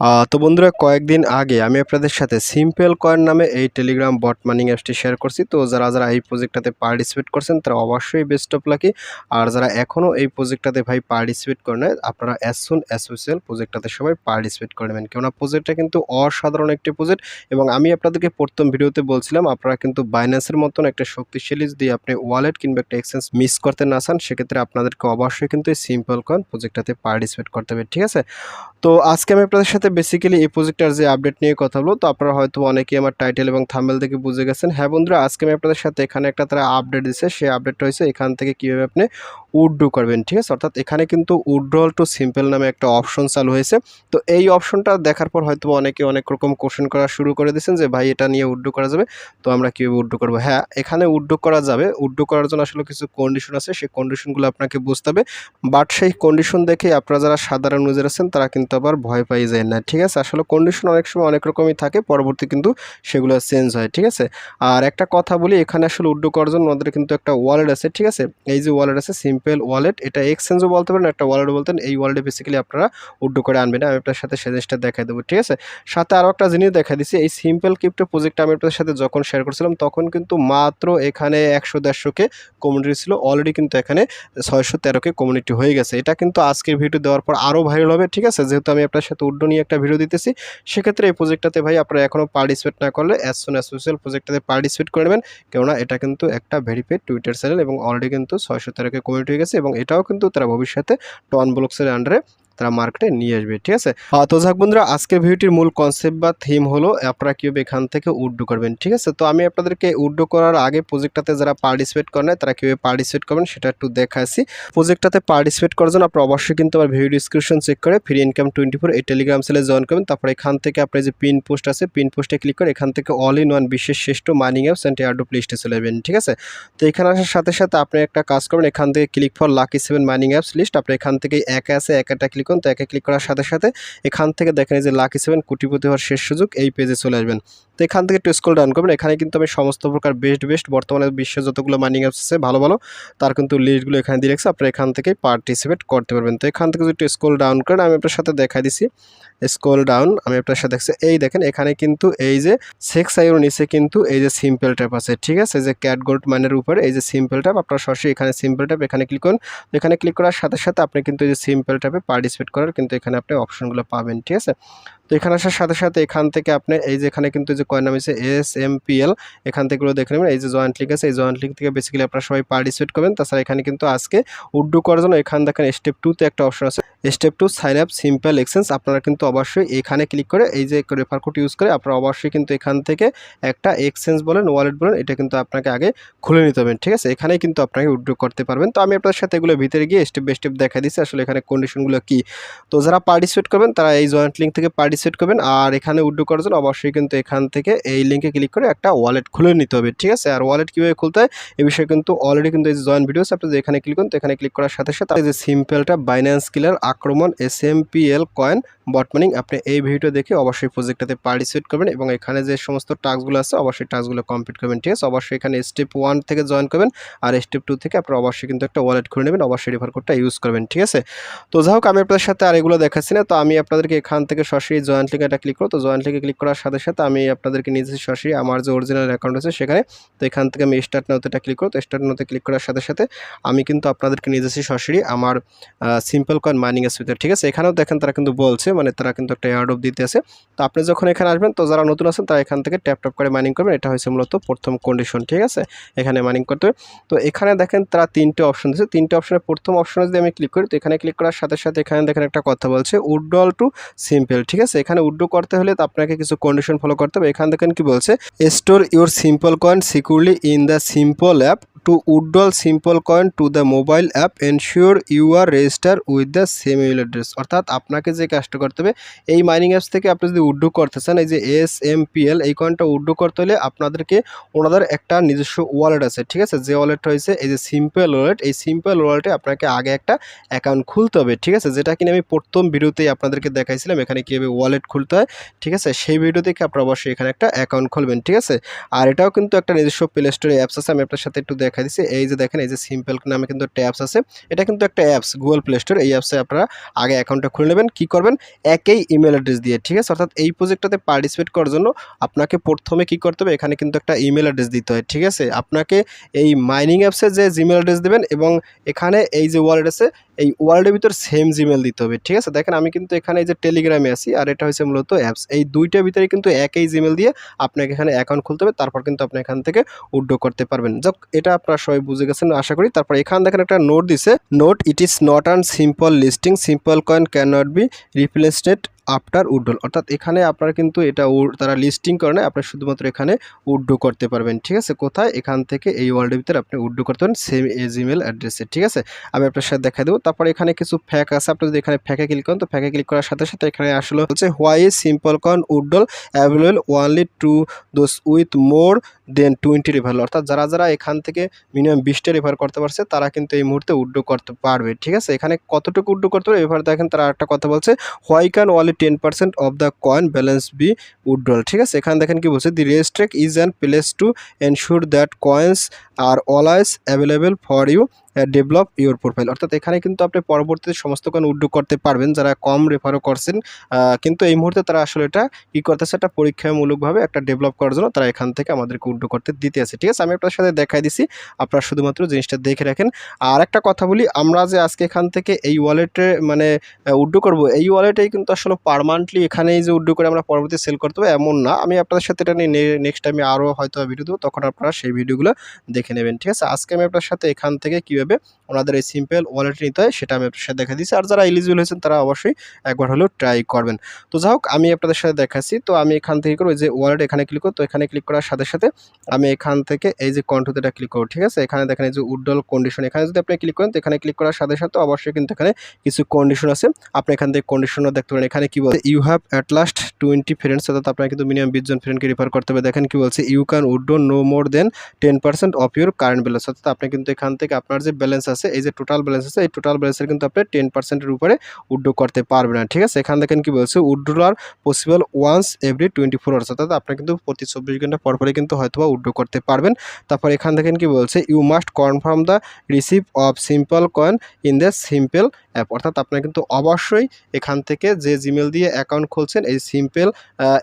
তো বন্ধুরা, কয়েকদিন আগে আমি আপনাদের সাথে সিম্পল কয়েন নামে এই টেলিগ্রাম বট মানিং অ্যাপসটি শেয়ার করছি। তো যারা যারা এই প্রজেক্টটাতে পার্টিসিপেট করছেন, তারা অবশ্যই বেস্ট অফ লাকি আর যারা এখনও এই প্রজেক্টটাতে ভাই পার্টিসিপেট করে নেয় আপনারা অ্যাজ সুন প্রজেক্টটাতে সবাই পার্টিসিপেট করে নেবেন। কেননা প্রজেক্টটা কিন্তু অসাধারণ একটি প্রজেক্ট এবং আমি আপনাদেরকে প্রথম ভিডিওতে বলছিলাম, আপনারা কিন্তু বাইন্যান্সের মতন একটা শক্তিশালী যদি আপনি ওয়ালেট কিংবা একটা এক্সচেঞ্জ মিস করতে না চান, সেক্ষেত্রে আপনাদেরকে অবশ্যই কিন্তু এই সিম্পল কয়েন প্রজেক্টটাতে পার্টিসিপেট করতে হবে, ঠিক আছে? তো আজকে আমি আপনাদের সাথে বেসিক্যালি এই প্রজেক্টটার যে আপডেট নিয়ে কথা বলব তো আপনারা হয়তো অনেকেই আমার টাইটেল এবং থাম্বেল থেকে বুঝে গেছেন। হ্যাঁ বন্ধুরা, আজকে আমি আপনাদের সাথে এখানে একটা তারা আপডেট দিচ্ছে সেই আপডেটটা হয়েছে এখান থেকে কীভাবে আপনি উড্ডু করবেন, ঠিক আছে? অর্থাৎ এখানে কিন্তু উড্রল টু সিম্পল নামে একটা অপশন চালু হয়েছে। তো এই অপশনটা দেখার পর হয়তো অনেকে অনেক রকম কোশ্চেন করা শুরু করে দিয়েছেন যে, ভাই, এটা নিয়ে উড্ডু করা যাবে? তো আমরা কীভাবে উড্ডু করব? হ্যাঁ এখানে উড্ডু করা যাবে। উড্ডু করার জন্য আসলে কিছু কন্ডিশন আছে। সেই কন্ডিশনগুলো আপনাকে বুঝতে হবে। বাট সেই কন্ডিশন দেখে আপনারা যারা সাধারণ ইউজার আছেন, তারা কিন্তু আবার ভয় পাই যায় না। ঠিক আছে? আসলে কন্ডিশন অনেক সময় অনেক রকমই থাকে, পরবর্তী কিন্তু সেগুলো চেঞ্জ হয়, ঠিক আছে? আর একটা কথা বলি, এখানে আসলে উড্ডু করার জন্য আমাদের কিন্তু একটা ওয়ালেট আছে, ঠিক আছে? এই যে ওয়ালেট আছে সিম্পল ওয়ালেট এটা এক্সচেঞ্জও বলতে পারেন, একটা ওয়ালেট বলতেন এই ওয়ালেটে বেসিক্যালি আপনারা উড্ডু করে আনবেন। আমি আপনার সাথে সে জিনিসটা দেখাই দেবো, ঠিক আছে? সাথে আরও একটা জিনিস দেখা দিচ্ছি, এই সিম্পল ক্রিপ্টো প্রজেক্টটা আমি আপনাদের সাথে যখন শেয়ার করছিলাম, তখন কিন্তু মাত্র এখানে একশো দেড়শোকে কমিউনিটি ছিল অলরেডি কিন্তু এখানে ছয়শো তেরোকে কমিউনিটি হয়ে গেছে। এটা কিন্তু আজকের ভিডিও দেওয়ার পর আরও ভাইরাল হবে, ঠিক আছে? যেহেতু আমি আপনার সাথে উড্ডো নিয়ে একটা ভিডিও দিতেছি। সেক্ষেত্রে এই প্রজেক্টটাতে ভাই আপনারা এখনও পার্টিসিপেট না করলে অ্যাজ সুন অ্যাসোসিয়াল প্রজেক্টটাতে পার্টিসিপেট করে নেবেন। কেননা এটা কিন্তু একটা ভেরিফাইড টুইটার চ্যানেল এবং অলরেডি কিন্তু ছয়শো তারিখে কমিউনিটি হয়ে গেছে এবং এটাও কিন্তু তারা ভবিষ্যতে টন ব্লকসের আন্ডারে তারা মার্কেটে নিয়ে আসবে, ঠিক আছে? তো যাক বন্ধুরা, আজকের ভিডিওটির মূল কনসেপ্ট বা থিম হলো আপনারা কীভাবে এখান থেকে উড্ডু করবেন, ঠিক আছে? তো আমি আপনাদেরকে উড্ডু করার আগে প্রজেক্টটাতে যারা পার্টিসিপেট করেন তারা কীভাবে পার্টিসিপেট করবেন সেটা একটু দেখাচ্ছি প্রজেক্টটাতে পার্টিসিপেট করার জন্য আপনারা অবশ্যই কিন্তু আমার ভিডিও ডিসক্রিপশন চেক করে ফ্রি ইনকাম টোয়েন্টি ফোর এই টেলিগ্রাম সেলে জয়েন করবেন। তারপর এখান থেকে আপনার যে পিন পোস্ট আছে পিন পোস্টে ক্লিক করে এখান থেকে অল ইন ওয়ান বিশ্বের শ্রেষ্ঠ মাইনিং অ্যাপস অ্যান্ড এয়ারডোপ লিস্টে চলে যাবেন ঠিক আছে? তো এখানে আসার সাথে সাথে আপনি একটা কাজ করবেন, এখান থেকে click for lucky seven mining apps list আপনি এখান থেকে একে আছে একাটা ক্লিক করুন তো একে ক্লিক করার সাথে সাথে এখান থেকে দেখেন এই যে লাকি সেভেন কোটিপতি হওয়ার শেষ সুযোগ, এই পেজে চলে আসবেন। তো এখান থেকে একটু স্কল ডাউন করবেন, এখানে কিন্তু আমি সমস্ত প্রকার বেস্ট বেস্ট বর্তমানে বিশ্বের যতগুলো মাইনিং অ্যাপস আছে, ভালো ভালো, তার কিন্তু লিস্টগুলো এখানে দিয়ে রাখছে, আপনারা এখান থেকে পার্টিসিপেট করতে পারবেন। তো এখান থেকে যদি একটু স্কল ডাউন করেন, আমি আপনার সাথে দেখাই দিছি। স্কল ডাউন আমি আপনার সাথে দেখছি, এই দেখেন এখানে কিন্তু এই যে সেক্স আইওর নিচে কিন্তু এই যে সিম্পল ট্যাপ আছে, ঠিক আছে? এই যে ক্যাট গোল্ড মাইনের উপরে এই যে সিম্পল ট্যাপ আপনার সরাসরি এখানে সিম্পল ট্যাপ এখানে ক্লিক করুন। এখানে ক্লিক করার সাথে সাথে আপনি কিন্তু এই যে সিম্পল ট্যাপে পার্টিসিপেট করার কিন্তু এখানে আপনি অপশনগুলো পাবেন ঠিক আছে? তো এখানে আসার সাথে সাথে এখান থেকে আপনি এই যে এখানে কিন্তু যে কয়েন নাম হচ্ছে এস এম পি এল এখান থেকে দেখে নেবেন। এই যে জয়েন্ট লিঙ্ক আছে, এই জয়েন্ট লিঙ্ক থেকে বেসিক্যালি আপনারা সবাই পার্টিসিপেট করবেন। তাছাড়া এখানে কিন্তু আজকে উড্ডু করার জন্য এখানে দেখেন স্টেপ টুতে একটা অপশন আছে। Step two sign up simple exchange আপনারা কিন্তু অবশ্যই এখানে ক্লিক করে এই যে রেফার কোড ইউজ করে আপনারা অবশ্যই কিন্তু এখান থেকে একটা এক্সচেঞ্জ বলেন ওয়ালেট বলেন, এটা কিন্তু আপনাকে আগে খুলে নিতে হবে, ঠিক আছে? এখানেই কিন্তু আপনাকে উড্ডু করতে পারবেন। তো আমি আপনার সাথে এগুলো ভিতরে গিয়ে স্টেপ বাই স্টেপ দেখা দিচ্ছি, আসলে এখানে কন্ডিশনগুলো কী। তো যারা পার্টিসিপেট করবেন, তারা এই জয়েন্ট লিঙ্ক থেকে পার্টিসিপেট করবেন আর এখানে উড্ডু করার জন্য অবশ্যই কিন্তু এখান থেকে এই লিঙ্কে ক্লিক করে একটা ওয়ালেট খুলে নিতে হবে, ঠিক আছে? আর ওয়ালেট কীভাবে খুলতে হয়? এই বিষয়ে কিন্তু অলরেডি কিন্তু এই যে জয়েন্ট ভিডিওস আপনি এখানে ক্লিক করুন, তো এখানে ক্লিক করার সাথে সাথে যে সিম্পলটা বাইন্যান্স কিলার আক্রমণ S M P L coin বটমানিং আপনি এই ভিডিও দেখে অবশ্যই প্রজেক্টটাতে পার্টিসিপেট করবেন এবং এখানে যে সমস্ত টাস্কগুলো আছে, অবশ্যই টাস্কগুলো কমপ্লিট করবেন, ঠিক আছে? অবশ্যই এখানে স্টেপ ওয়ান থেকে জয়েন করবেন আর স্টেপ টু থেকে আপনারা অবশ্যই কিন্তু একটা ওয়ালেট খুলে নেবেন, অবশ্যই রেফার কোডটা ইউজ করবেন, ঠিক আছে? তো যাই হোক, আমি আপনাদের সাথে আর এগুলো দেখাচ্ছি না, তো আমি আপনাদেরকে এখান থেকে সরাসরি জয়েন্ট লিঙ্কে একটা ক্লিক করো, তো জয়েন্ট লিঙ্কে ক্লিক করার সাথে সাথে আমি আপনাদেরকে নিজে সরাসরি আমার যে অরিজিনাল অ্যাকাউন্ট আছে সেখানে, তো এখান থেকে আমি স্টার্ট নাওতে ক্লিক করো, তো স্টার্ট নাওতে ক্লিক করার সাথে সাথে আমি কিন্তু আপনাদেরকে যাচ্ছি সরাসরি আমার সিম্পল কয়েন মাইনিং ভিতরে ঠিক আছে? এখানেও দেখেন তারা কিন্তু বলছে মানে তারা কিন্তু একটা এয়ার অফ দিতে আছে। তো আপনি যখন এখানে আসবেন, তো যারা নতুন আছেন, তারা এখান থেকে ট্যাপ ট্যাপ করে মাইনিং করবেন, এটা হচ্ছে মূলত প্রথম কন্ডিশন ঠিক আছে? এখানে মাইনিং করতে হবে। তো এখানে দেখেন তারা তিনটে অপশন দিচ্ছে তিনটে অপশনের প্রথম অপশনে যদি আমি ক্লিক করি, তো এখানে ক্লিক করার সাথে সাথে এখানে দেখেন একটা কথা বলছে উড্ডল টু সিম্পল ঠিক আছে? এখানে উড্ডু করতে হলে তো আপনাকে কিছু কন্ডিশন ফলো করতে হবে। এখান দেখেন কি বলছে store your simple coin securely in the simple app to withdraw simple coin to the mobile app ensure you are register with the same email address অর্থাৎ আপনাকে যে কাজটা করতে হবে, এই মাইনিং অ্যাপস থেকে আপনি যদি উড্ডু করতে চান, এই যে এস এম পি এল এই কয়েনটা উড্ডু করতে হলে আপনাদেরকে ওনাদের একটা নিজস্ব ওয়ালেট আছে, ঠিক আছে? যে ওয়ালেটটা হয়েছে, এই যে সিম্পল ওয়ালেট এই সিম্পল ওয়ালেটে আপনাকে আগে একটা অ্যাকাউন্ট খুলতে হবে, ঠিক আছে? যেটা কিনা আমি প্রথম ভিডিওতেই আপনাদেরকে দেখাইছিলাম, এখানে কীভাবে ওয়ালেট খুলতে হয়, ঠিক আছে? সেই ভিডিও দেখে আপনারা অবশ্যই এখানে একটা অ্যাকাউন্ট খুলবেন, ঠিক আছে? আর এটাও কিন্তু একটা নিজস্ব প্লে স্টোরে অ্যাপস আছে, আমি আপনার সাথে একটু দেখা দিচ্ছি এই যে দেখেন, এই যে সিম্পল নামে কিন্তু একটা অ্যাপস আছে, এটা কিন্তু একটা অ্যাপস গুগল প্লে স্টোর এই অ্যাপসে আপনারা আগে অ্যাকাউন্টটা খুলে নেবেন, কী করবেন? একই ইমেল অ্যাড্রেস দিয়ে, ঠিক আছে? অর্থাৎ এই প্রজেক্টটাতে পার্টিসিপেট করার জন্য আপনাকে প্রথমে কি করতে হবে? এখানে কিন্তু একটা ইমেল অ্যাড্রেস দিতে হয়, ঠিক আছে? আপনাকে এই মাইনিং অ্যাপসে যে জিমেল অ্যাড্রেস দেবেন এবং এখানে এই যে ওয়ালেট আছে এই ওয়ার্ল্ডের ভিতর সেম জিমেল দিতে হবে, ঠিক আছে? দেখেন আমি কিন্তু এখানে এই যে টেলিগ্রামে আছি, আর এটা হচ্ছে মূলত অ্যাপস এই দুইটার ভিতরে কিন্তু একই জিমেল দিয়ে আপনাকে এখানে অ্যাকাউন্ট খুলতে হবে, তারপর কিন্তু আপনি এখান থেকে উড্ডো করতে পারবেন। যাক, এটা আপনারা সবাই বুঝে গেছেন, আশা করি। তারপর এখান দেখেন একটা নোট দিছে note it is not an simple listing simple coin can not be replaced after withdraw অর্থাৎ এখানে আপনারা কিন্তু এটা তারা লিস্টিং করে না আপনারা শুধুমাত্র এখানে উড্ডো করতে পারবেন, ঠিক আছে? কোথায়? এখান থেকে এই ওয়ার্ল্ডের ভিতরে আপনি উড্ডো করতে পারেন সেম এজ ইমেল অ্যাড্রেসে ঠিক আছে? আমি আপনার সাথে দেখা দেবো। তারপর এখানে কিছু ফ্যাক আছে, আপনি যদি এখানে ফ্যাকে ক্লিক করেন, তো ফ্যাকে ক্লিক করার সাথে সাথে এখানে আসলে হচ্ছে why simple coin withdraw available only to those with more than twenty river অর্থাৎ যারা যারা এখান থেকে মিনিমাম বিশটা রিভার করতে পারছে, তারা কিন্তু এই মুহূর্তে উড্ডো করতে পারবে, ঠিক আছে? এখানে কতটুকু উড্ডো করতে পারবে এবার দেখেন তারা একটা কথা বলছে why can only ten percent of the coin balance be withdrawal ঠিক আছে? এখানে দেখেন কি বলছে the restriction is and place to ensure that coins are always available for you develop your profile অর্থাৎ এখানে কিন্তু আপনি পরবর্তীতে সমস্ত কয়েন উড্ডো করতে পারবেন, যারা কম রেফারও করছেন কিন্তু এই মুহূর্তে তারা আসলে এটা কী করতেছে একটা পরীক্ষামূলকভাবে একটা ডেভেলপ করার জন্য তারা এখান থেকে আমাদেরকে উড্ডো করতে দিতে আছে। ঠিক আছে, আমি আপনার সাথে দেখাই দিছি, আপনারা শুধুমাত্র জিনিসটা দেখে রাখেন। আর একটা কথা বলি, আমরা যে আজকে এখান থেকে এই ওয়ালেটে মানে উড্ডো করব, এই ওয়ালেটেই কিন্তু আসলে পারমানেন্টলি এখানেই যে উড্ডো করে আমরা পরবর্তী সেল করতে হবে, এমন না। আমি আপনাদের সাথে এটা নিয়ে নেক্সট টাইমে আরও হয়তো ভিডিও দেবো, তখন আপনারা সেই ভিডিওগুলো দেখে নেবেন, ঠিক আছে? আজকে আমি আপনার সাথে এখান থেকে কীভাবে ওনাদের এই সিম্পল ওয়ালেট নিতে হয় সেটা আমি আপনার সাথে দেখা দিচ্ছি আর যারা এলিজিবল হয়েছেন তারা অবশ্যই একবার হলেও ট্রাই করবেন। তো যাই হোক, আমি আপনাদের সাথে দেখাচ্ছি। তো আমি এখান থেকে করব যে ওয়ালেট এখানে ক্লিক করব। তো এখানে ক্লিক করার সাথে সাথে আমি এখান থেকে এই যে কন্ট্রোতে এটা ক্লিক করব, ঠিক আছে? এখানে দেখেন যে উড্ডল কন্ডিশন এখানে যদি আপনি ক্লিক করেন, তো এখানে ক্লিক করার সাথে সাথে অবশ্যই কিন্তু এখানে কিছু কন্ডিশন আছে। আপনি এখান থেকে কন্ডিশনও দেখতে পারেন। এখানে কি বলছে you have at last twenty friends অর্থাৎ আপনার কিন্তু মিনিমাম বিশ জন ফ্রেন্ডকে রিফার করতে হবে। দেখেন কি বলছে you can withdraw no more than ten percent of your current balance অর্থাৎ আপনি কিন্তু এখান থেকে আপনার যে ব্যালেন্স আছে, এই যে টোটাল ব্যালেন্স আছে, এই টোটাল ব্যালেন্সের কিন্তু আপনি টেন পার্সেন্টের উপরে উড্ডো করতে পারবেন। না ঠিক আছে, এখান দেখেন কি বলছে? Withdrawal possible once every twenty four hours অর্থাৎ আপনি কিন্তু প্রতি চব্বিশ ঘণ্টা পর পরে কিন্তু হয়তোবা উড্ডো করতে পারবেন। তারপর এখান দেখেন কি বলছে? You must confirm the receive of simple coin in the simple app অর্থাৎ আপনার কিন্তু অবশ্যই এখান থেকে যে জিমেল দিয়ে অ্যাকাউন্ট খুলছেন, এই সিম্পল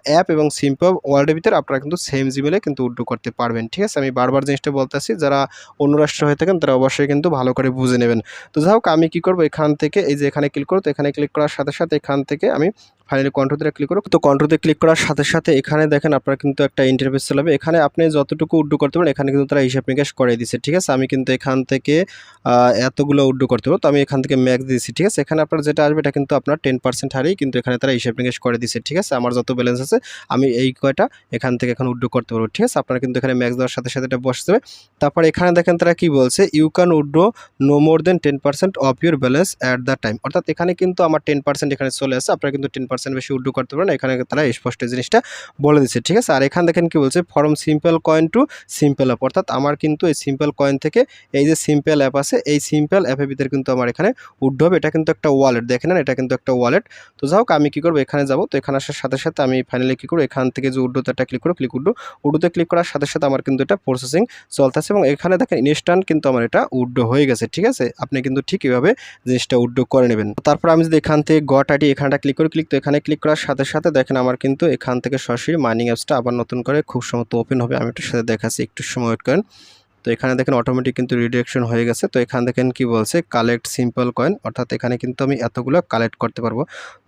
অ্যাপ এবং সিম্পল ওয়ার্ল্ডের ভিতরে আপনারা কিন্তু সেম জিমেলে কিন্তু উড্ডো করতে পারবেন। ঠিক আছে, আমি বারবার জিনিসটা বলতেছি যারা অন্য রাষ্ট্র হয়ে থাকেন তারা অবশ্যই কিন্তু ভালো করে বুঝে নেবেন। তো যাই হোক, আমি কী করব? এখান থেকে এই যে এখানে ক্লিক করব তো এখানে ক্লিক করার সাথে সাথে এখান থেকে আমি ফাইনালি কন্ট্রোতে ক্লিক করো তো কন্ট্রোতে ক্লিক করার সাথে সাথে এখানে দেখেন আপনার কিন্তু একটা ইন্টারফেস চলে যাবে। এখানে আপনি যতটুকু উড্ডো করতে পারেন, এখানে কিন্তু তারা হিসাব নিকাশ করে দিচ্ছে ঠিক আছে? আমি কিন্তু এখান থেকে এতগুলো উড্ডো করতে পারব। তো আমি এখান থেকে ম্যাক্স দিয়েছি, ঠিক আছে? এখানে আপনার যেটা আসবে, এটা কিন্তু আপনার টেন পার্সেন্ট হারেই কিন্তু এখানে তারা হিসাব নিকাশ করে দিচ্ছে ঠিক আছে? আমার যত ব্যালেন্স আছে, আমি এই কয়টা এখান থেকে এখন উড্ডো করতে পারব, ঠিক আছে? আপনারা কিন্তু এখানে ম্যাক্স দেওয়ার সাথে সাথে এটা বসে যাবে। তারপর এখানে দেখেন তারা কি বলছে you can withdraw no more than ten percent of your balance at the time অর্থাৎ এখানে কিন্তু আমার টেন পার্সেন্ট এখানে চলে আসে আপনারা কিন্তু টেন পার্সেন্ট বেশি উড্ডো করতে পারেন এখানে তারা স্পষ্ট জিনিসটা বলে দিচ্ছে, ঠিক আছে? আর এখানে দেখেন কি বলছে from simple coin to simple app অর্থাৎ আমার কিন্তু এই সিম্পল কয়েন থেকে এই যে সিম্পল অ্যাপ আছে, এই সিম্পল অ্যাপের ভিতরে কিন্তু আমার এখানে উড্ডো হবে। এটা কিন্তু একটা ওয়ালেট দেখে নেন, এটা কিন্তু একটা ওয়ালেট তো যাই হোক, আমি কী করব? এখানে যাব। তো এখানে আসার সাথে সাথে আমি ফাইনালি কী করব? এখান থেকে যে উড্ডোতে একটা ক্লিক করব ক্লিক উড্ডো। উড্ডোতে ক্লিক করার সাথে সাথে আমার কিন্তু এটা প্রসেসিং চলতেছে এবং এখানে দেখেন ইনস্ট্যান্ট কিন্তু আমার এটা উড্ডো হয়ে গেছে, ঠিক আছে? আপনি কিন্তু ঠিক এভাবে জিনিসটা উড্ডো করে নেবেন। তারপর আমি যদি এখান থেকে গট আইডি এখানটা ক্লিক করে ক্লিক তো এখানে ক্লিক করার সাথে সাথে দেখেন আমার কিন্তু এখান থেকে সরাসরি মাইনিং অ্যাপসটা আবার নতুন করে খুব সম্ভবত ওপেন হবে। আমি একটু সাথে দেখাচ্ছি, একটু সময় ওয়েট করেন। তো এখানে দেখেন অটোমেটিক কিন্তু রিডাকশন হয়ে গেছে। তো এখানে দেখেন কি বলছে? কালেক্ট সিম্পল কয়েন অর্থাৎ এখানে কিন্তু আমি এতগুলো কালেক্ট করতে পারব।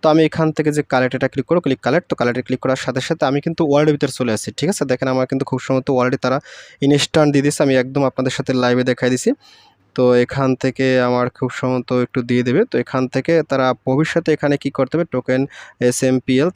তো আমি এখান থেকে যে কালেক্ট এটা ক্লিক করব ক্লিক কালেক্ট তো কালেক্টে ক্লিক করার সাথে সাথে আমি কিন্তু ওয়ার্ল্ডের ভিতরে চলে আসছি, ঠিক আছে? দেখেন আমার কিন্তু খুব সম্ভবত ওয়ার্ল্ডে তারা ইনস্ট্যান্ট দিয়ে দিচ্ছে আমি একদম আপনাদের সাথে লাইভে দেখাই দিছি। তো এখান থেকে আমার খুব সম্ভবত একটু দিয়ে দেবে। তো এখান থেকে তারা ভবিষ্যতে এখানে কি করতে হবে? টোকেন এস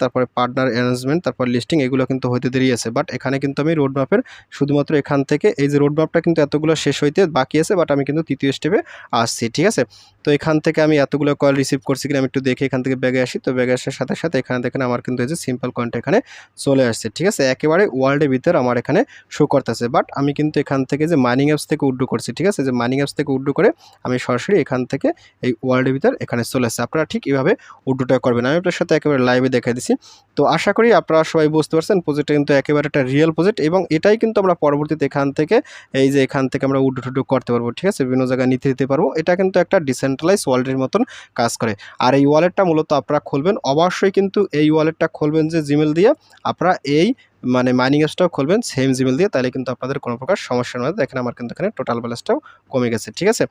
তারপরে পার্টনার অ্যারেঞ্জমেন্ট তারপর লিস্টিং এগুলো কিন্তু হইতে দেরি আছে। বাট এখানে কিন্তু আমি রোড ম্যাপের শুধুমাত্র এখান থেকে এই যে রোড ম্যাপটা কিন্তু এতগুলো শেষ হইতে বাকি আছে বাট আমি কিন্তু তৃতীয় স্টেপে আসছি, ঠিক আছে? তো এখান থেকে আমি এতগুলো কল রিসিভ করছি কিনা আমি একটু দেখে এখান থেকে ব্যাগে আসি। তো ব্যাগে আসার সাথে সাথে এখানে দেখেন আমার কিন্তু এই যে সিম্পল কয়েনটা এখানে চলে আসছে, ঠিক আছে? একেবারে ওয়ার্ল্ডের ভিতর আমার এখানে শো করতেছে। বাট আমি কিন্তু এখান থেকে যে মাইনিং অ্যাপস থেকে উড্ডো করছি, ঠিক আছে? যে মাইনিং অ্যাপস থেকে থেকে উড্ডু করে আমি সরাসরি এখান থেকে এই ওয়ার্ল্ডের ভিতর এখানে চলে আসছে। আপনারা ঠিক এইভাবে উড্ডুটা করবেন। আমি আপনার সাথে একেবারে লাইভে দেখা দিছি। তো আশা করি আপনারা সবাই বুঝতে পারছেন প্রজেক্টটা কিন্তু একেবারে একটা রিয়েল প্রজেক্ট এবং এটাই কিন্তু আমরা পরবর্তীতে এখান থেকে এই যে এখান থেকে আমরা উড্ডু টুডু করতে পারব, ঠিক আছে? বিভিন্ন জায়গায় নিতে দিতে পারব। এটা কিন্তু একটা ডিসেন্ট্রালাইজ ওয়ালেটের মতন কাজ করে। আর এই ওয়ালেটটা মূলত আপনারা খুলবেন। অবশ্যই কিন্তু এই ওয়ালেটটা খুলবেন যে জিমেল দিয়ে। আপনারা এই মানে মাইনিং অ্যাপসটাও খুলবেন সেম জিমেল দিয়ে, তাহলে কিন্তু আপনাদের কোনো প্রকার সমস্যা নয় দেখেন আমার কিন্তু এখানে টোটাল ব্যালেন্সটাও কমে গেছে, ঠিক আছে?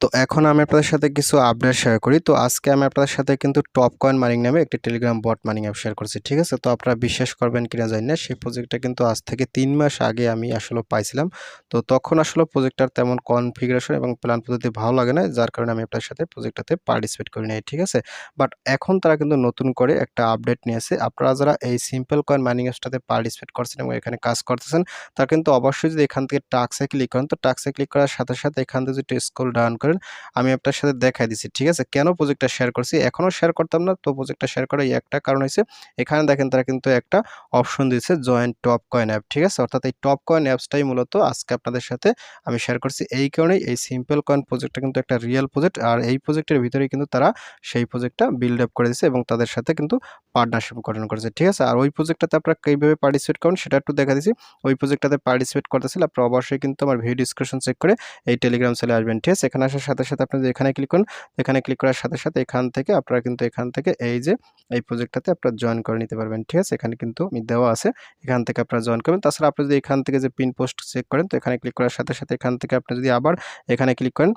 তো এখন আমি আপনাদের সাথে কিছু আপডেট শেয়ার করি। তো আজকে আমি আপনাদের সাথে কিন্তু টপ কয়েন মাইনিং নামে একটি Telegram bot mining app share করছি, ঠিক আছে? তো আপনারা বিশ্বাস করবেন কিনা জানি না, সেই প্রজেক্টটা কিন্তু আজ থেকে তিন মাস আগে আমি আসলে পাইছিলাম। তো তখন আসলে প্রজেক্টটার তেমন কনফিগারেশন এবং প্ল্যান পদ্ধতি ভালো লাগে না যার কারণে আমি আপনার সাথে প্রজেক্টটাতে পার্টিসিপেট করি নাই, ঠিক আছে? বাট এখন তারা কিন্তু নতুন করে একটা আপডেট নিয়েছে আপনারা যারা এই সিম্পল কয়েন মাইনিং অ্যাপসটাতে পার্টিসিপেট করছেন এবং এখানে কাজ করতেছেন তারা কিন্তু অবশ্যই যদি এখান থেকে টাক্সে ক্লিক করেন, তো টাক্সে ক্লিক করার সাথে সাথে এখান থেকে যদি স্ক্রল ডাউন করেন, আমি আপনার সাথে দেখাই দিচ্ছি ঠিক আছে? কেন প্রজেক্টটা শেয়ার করছি? এখনও শেয়ার করতাম না, তো প্রজেক্টটা শেয়ার করার একটা কারণ হয়েছে, এখানে দেখেন তারা কিন্তু একটা অপশন দিয়েছে জয়েন্ট টপ কয়েন অ্যাপ ঠিক আছে? অর্থাৎ এই টপ কয়েন অ্যাপসটাই মূলত আজকে আপনাদের সাথে আমি শেয়ার করছি, এই কারণেই এই সিম্পল কয়েন প্রজেক্টটা কিন্তু একটা রিয়েল প্রজেক্ট আর এই প্রজেক্টের ভিতরেই কিন্তু তারা সেই প্রজেক্টটা বিল্ড আপ করে দিয়েছে এবং তাদের সাথে কিন্তু পার্টনারশিপ গঠন করেছে, ঠিক আছে? আর ওই প্রজেক্টটাতে আপনারা কীভাবে পার্টিসিপেট করেন, সেটা একটু দেখা দিচ্ছি ওই প্রজেক্টটাতে পার্টিসিপেট করতেছিল, আপনারা অবশ্যই কিন্তু আমার ভিডিও ডিসক্রিপশন চেক করে এই টেলিগ্রাম চলে আসবেন, ঠিক আছে? এখানে আসার সাথে সাথে আপনি যদি এখানে ক্লিক করুন, এখানে ক্লিক করার সাথে সাথে এখান থেকে আপনারা কিন্তু এখান থেকে এই যে, এই প্রজেক্টটাতে আপনারা জয়েন করে নিতে পারবেন, ঠিক আছে? এখানে কিন্তু দেওয়া আছে, এখান থেকে আপনারা জয়েন করবেন। তাছাড়া আপনি যদি এখান থেকে যে পিন পোস্ট চেক করেন, তো এখানে ক্লিক করার সাথে সাথে এখান থেকে আপনি যদি আবার এখানে ক্লিক করেন,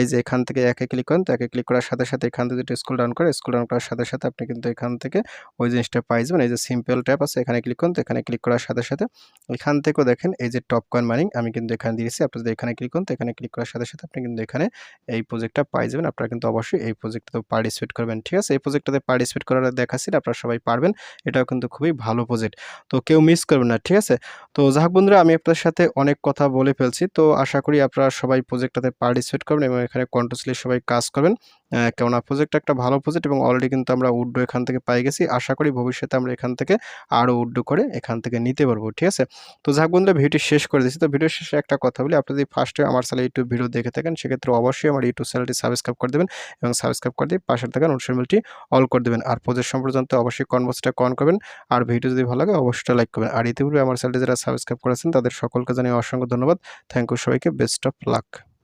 এই যে এখান থেকে একে ক্লিক করেন, তো একে ক্লিক করার সাথে সাথে এখান থেকে যদি স্কুল ডাউন করে স্কুল ডাউন করার সাথে সাথে আপনি কিন্তু এখান থেকে ওই জিনিসটা পাই যাবেন, এই যে সিম্পল ট্যাপ আছে, এখানে ক্লিক করুন, তো এখানে ক্লিক করার সাথে সাথে এখান থেকেও দেখেন এই যে টপ কয়েন মাইনিং আমি কিন্তু এখানে দিয়েছি। আপনি যদি এখানে ক্লিক করুন, তো এখানে ক্লিক করার সাথে সাথে আপনি কিন্তু এখানে এই প্রজেক্টটা পাই যাবেন। আপনারা কিন্তু অবশ্যই এই প্রজেক্টটাতে পার্টিসিপেট করবেন, ঠিক আছে? এই প্রজেক্টটাতে পার্টিসিপেট করার দেখাচ্ছি আপনারা সবাই পারবেন। এটাও কিন্তু খুবই ভালো প্রজেক্ট তো কেউ মিস করবেন না, ঠিক আছে? তো যাই হোক বন্ধুরা, আমি আপনার সাথে অনেক কথা বলে ফেলছি। তো আশা করি আপনারা সবাই প্রজেক্টটাতে পার্টিসিপেট করবেন এবং এখানে কন্টিনিউসলি সবাই কাজ করবেন। কেননা প্রজেক্ট একটা ভালো প্রজেক্ট এবং অলরেডি কিন্তু আমরা উড্ডো এখান থেকে পাই গেছি। আশা করি ভবিষ্যতে আমরা এখান থেকে আরও উড্ডো করে এখান থেকে নিতে পারব, ঠিক আছে? তো যাক বন্ধুরা, ভিডিওটি শেষ করে দিচ্ছি। তো ভিডিও শেষে একটা কথা বলি। আপনি যদি ফার্স্টে আমার চ্যানেল ইউটিউব ভিডিও দেখে থাকেন, সেক্ষেত্রে অবশ্যই আমার ইউটিউব চ্যানেলটি সাবস্ক্রাইব করে দেবেন এবং সাবস্ক্রাইব করে দিয়ে পাশে থাকা নোটিফিকেশনটি অল করে দেবেন। আর প্রজেক্ট সম্পর্কে অবশ্যই কনভার্সটা কন করবেন। আর ভিডিও যদি ভালো লাগে, অবশ্যই লাইক করবেন। আর ইতিপূর্বে আমার চ্যানেলটি যারা সাবস্ক্রাইব করেছেন, তাদের সকলকে জানিয়ে অসংখ্য ধন্যবাদ। থ্যাংক ইউ সবাইকে। Best of luck